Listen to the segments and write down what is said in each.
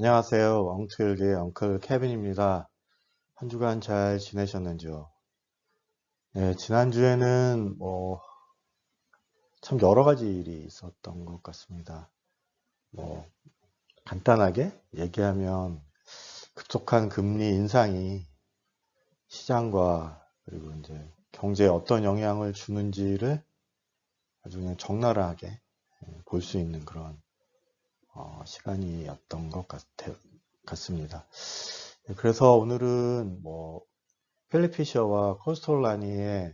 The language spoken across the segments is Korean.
안녕하세요. 엉클의 엉클 케빈입니다. 한 주간 잘 지내셨는지요? 네, 지난주에는 뭐, 참 여러 가지 일이 있었던 것 같습니다. 뭐, 간단하게 얘기하면 급속한 금리 인상이 시장과 그리고 이제 경제에 어떤 영향을 주는지를 아주 그냥 적나라하게 볼 수 있는 그런 어, 시간이었던 것 같, 같습니다. 그래서 오늘은 뭐 펠리피셔와 코스톨라니의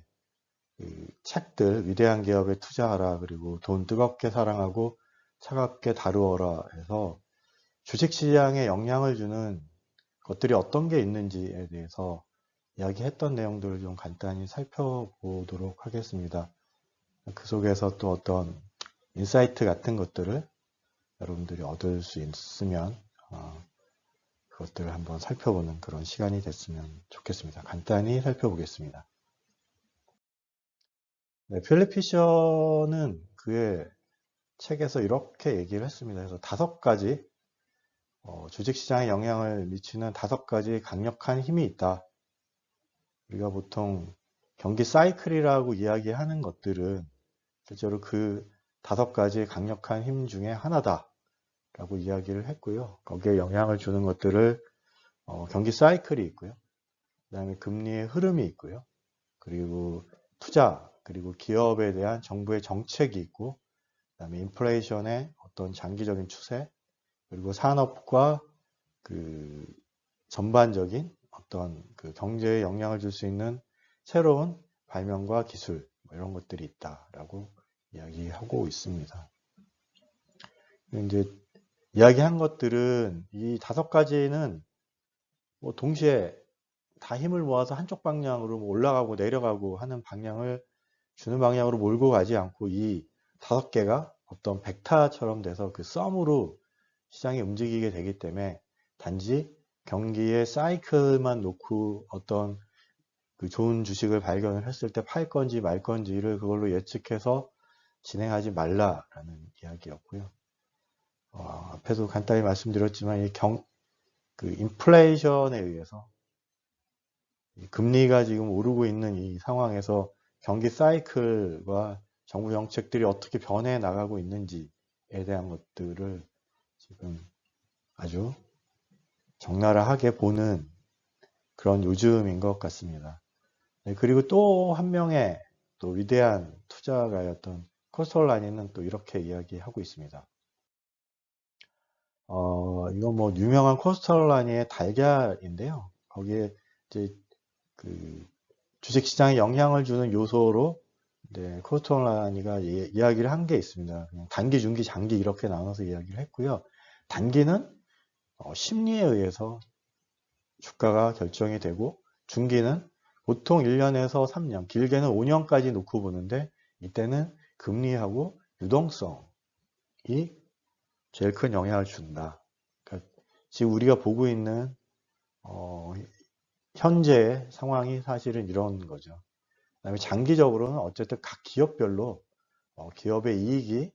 그 책들 위대한 기업에 투자하라 그리고 돈 뜨겁게 사랑하고 차갑게 다루어라 해서 주식시장에 영향을 주는 것들이 어떤 게 있는지에 대해서 이야기했던 내용들을 좀 간단히 살펴보도록 하겠습니다. 그 속에서 또 어떤 인사이트 같은 것들을 여러분들이 얻을 수 있으면 어, 그것들을 한번 살펴보는 그런 시간이 됐으면 좋겠습니다. 간단히 살펴보겠습니다. 네, 피셔는 그의 책에서 이렇게 얘기를 했습니다. 그래서 다섯 가지 어, 주식시장에 영향을 미치는 다섯 가지 강력한 힘이 있다. 우리가 보통 경기 사이클이라고 이야기하는 것들은 실제로 그 다섯 가지 강력한 힘 중에 하나다. 라고 이야기를 했고요. 거기에 영향을 주는 것들을 어, 경기 사이클이 있고요. 그 다음에 금리의 흐름이 있고요. 그리고 투자, 그리고 기업에 대한 정부의 정책이 있고, 그 다음에 인플레이션의 어떤 장기적인 추세, 그리고 산업과 그 전반적인 어떤 그 경제에 영향을 줄 수 있는 새로운 발명과 기술, 뭐 이런 것들이 있다라고 이야기하고 있습니다. 이제 이야기한 것들은 이 다섯 가지는 뭐 동시에 다 힘을 모아서 한쪽 방향으로 뭐 올라가고 내려가고 하는 방향을 주는 방향으로 몰고 가지 않고 이 다섯 개가 어떤 벡타처럼 돼서 그 썸으로 시장이 움직이게 되기 때문에 단지 경기의 사이클만 놓고 어떤 그 좋은 주식을 발견을 했을 때 팔 건지 말 건지를 그걸로 예측해서 진행하지 말라라는 이야기였고요. 어, 앞에도 간단히 말씀드렸지만 이 경, 그 인플레이션에 의해서 금리가 지금 오르고 있는 이 상황에서 경기 사이클과 정부 정책들이 어떻게 변해 나가고 있는지에 대한 것들을 지금 아주 적나라하게 보는 그런 요즘인 것 같습니다. 네, 그리고 또 한 명의 또 위대한 투자가였던 코스톨 라니는 또 이렇게 이야기하고 있습니다. 어, 이거 뭐 유명한 코스탈라니의 달걀인데요. 거기에 이제 그 주식시장에 영향을 주는 요소로 네, 코스탈라니가 이야기를 한 게 있습니다. 단기, 중기, 장기 이렇게 나눠서 이야기를 했고요. 단기는 어, 심리에 의해서 주가가 결정이 되고 중기는 보통 1년에서 3년, 길게는 5년까지 놓고 보는데 이때는 금리하고 유동성이 제일 큰 영향을 준다. 그러니까 지금 우리가 보고 있는 어, 현재의 상황이 사실은 이런 거죠. 그다음에 장기적으로는 어쨌든 각 기업별로 어, 기업의 이익이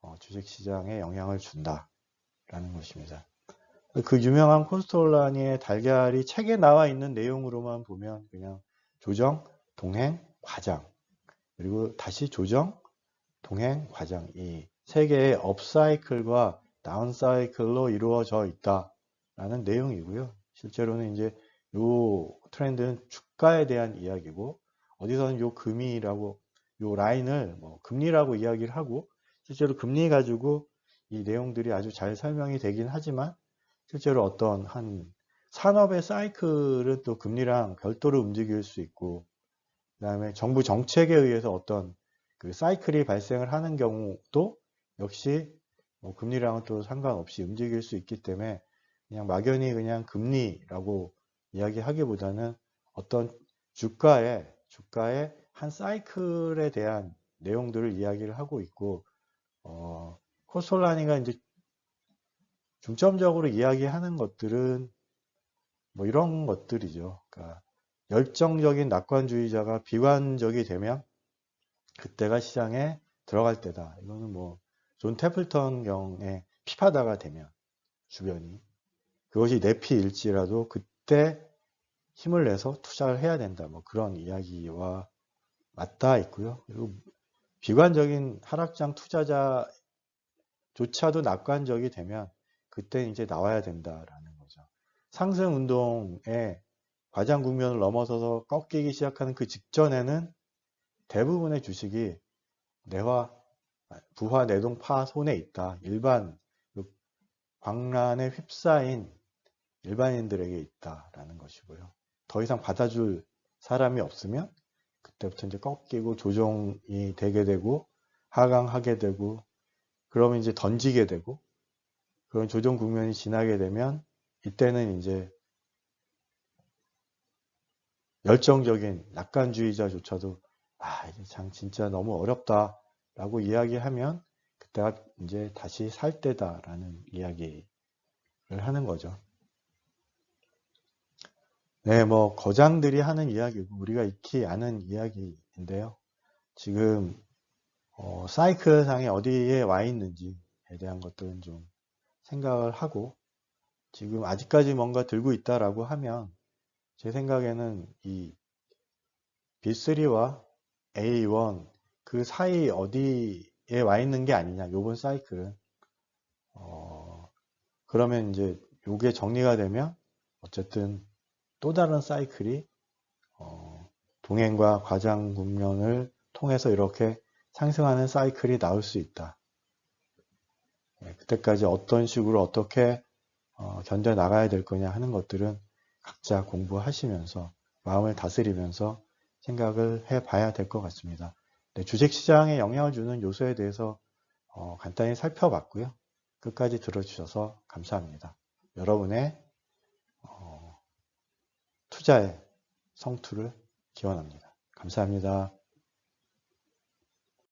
어, 주식시장에 영향을 준다라는 것입니다. 그 유명한 코스톨라니의 달걀이 책에 나와 있는 내용으로만 보면 그냥 조정, 동행, 과장 그리고 다시 조정, 동행, 과장 이 세 개의 업사이클과 다운사이클로 이루어져 있다라는 내용이고요. 실제로는 이제 요 트렌드는 주가에 대한 이야기고 어디서는 요 금이라고 요 라인을 뭐 금리라고 이야기를 하고 실제로 금리 가지고 이 내용들이 아주 잘 설명이 되긴 하지만 실제로 어떤 한 산업의 사이클은 또 금리랑 별도로 움직일 수 있고 그 다음에 정부 정책에 의해서 어떤 그 사이클이 발생을 하는 경우도 역시 뭐 금리랑은 또 상관없이 움직일 수 있기 때문에 그냥 막연히 그냥 금리라고 이야기하기보다는 어떤 주가의 주가의 한 사이클에 대한 내용들을 이야기를 하고 있고 어, 코솔라니가 이제 중점적으로 이야기하는 것들은 뭐 이런 것들이죠. 그러니까 열정적인 낙관주의자가 비관적이 되면 그때가 시장에 들어갈 때다. 이거는 뭐 존 태플턴 경의 피파다가 되면 주변이 그것이 내 피일지라도 그때 힘을 내서 투자를 해야 된다. 뭐 그런 이야기와 맞닿아 있고요. 그리고 비관적인 하락장 투자자조차도 낙관적이 되면 그때 이제 나와야 된다라는 거죠. 상승 운동에 과장 국면을 넘어서서 꺾이기 시작하는 그 직전에는 대부분의 주식이 내화, 부화, 내동, 파 손에 있다. 일반 그 광란에 휩싸인 일반인들에게 있다라는 것이고요. 더 이상 받아줄 사람이 없으면 그때부터 이제 꺾이고 조정이 되게 되고 하강하게 되고 그러면 이제 던지게 되고 그런 조정 국면이 지나게 되면 이때는 이제 열정적인 낙관주의자조차도 아 이제 장 진짜 너무 어렵다 라고 이야기하면 그때가 이제 다시 살 때다라는 이야기를 하는 거죠. 네, 뭐 거장들이 하는 이야기고 우리가 익히 아는 이야기인데요. 지금 어, 사이클 상에 어디에 와 있는지에 대한 것들은 좀 생각을 하고 지금 아직까지 뭔가 들고 있다라고 하면 제 생각에는 이 B3와 A1 그 사이 어디에 와 있는 게 아니냐 요번 사이클은 어, 그러면 이제 요게 정리가 되면 어쨌든 또 다른 사이클이 어, 동행과 과장 국면을 통해서 이렇게 상승하는 사이클이 나올 수 있다. 네, 그때까지 어떤 식으로 어떻게 어, 견뎌 나가야 될 거냐 하는 것들은 각자 공부하시면서 마음을 다스리면서 생각을 해 봐야 될 것 같습니다. 네, 주식시장에 영향을 주는 요소에 대해서 어, 간단히 살펴봤고요. 끝까지 들어주셔서 감사합니다. 여러분의 투자의 성투를 기원합니다. 감사합니다.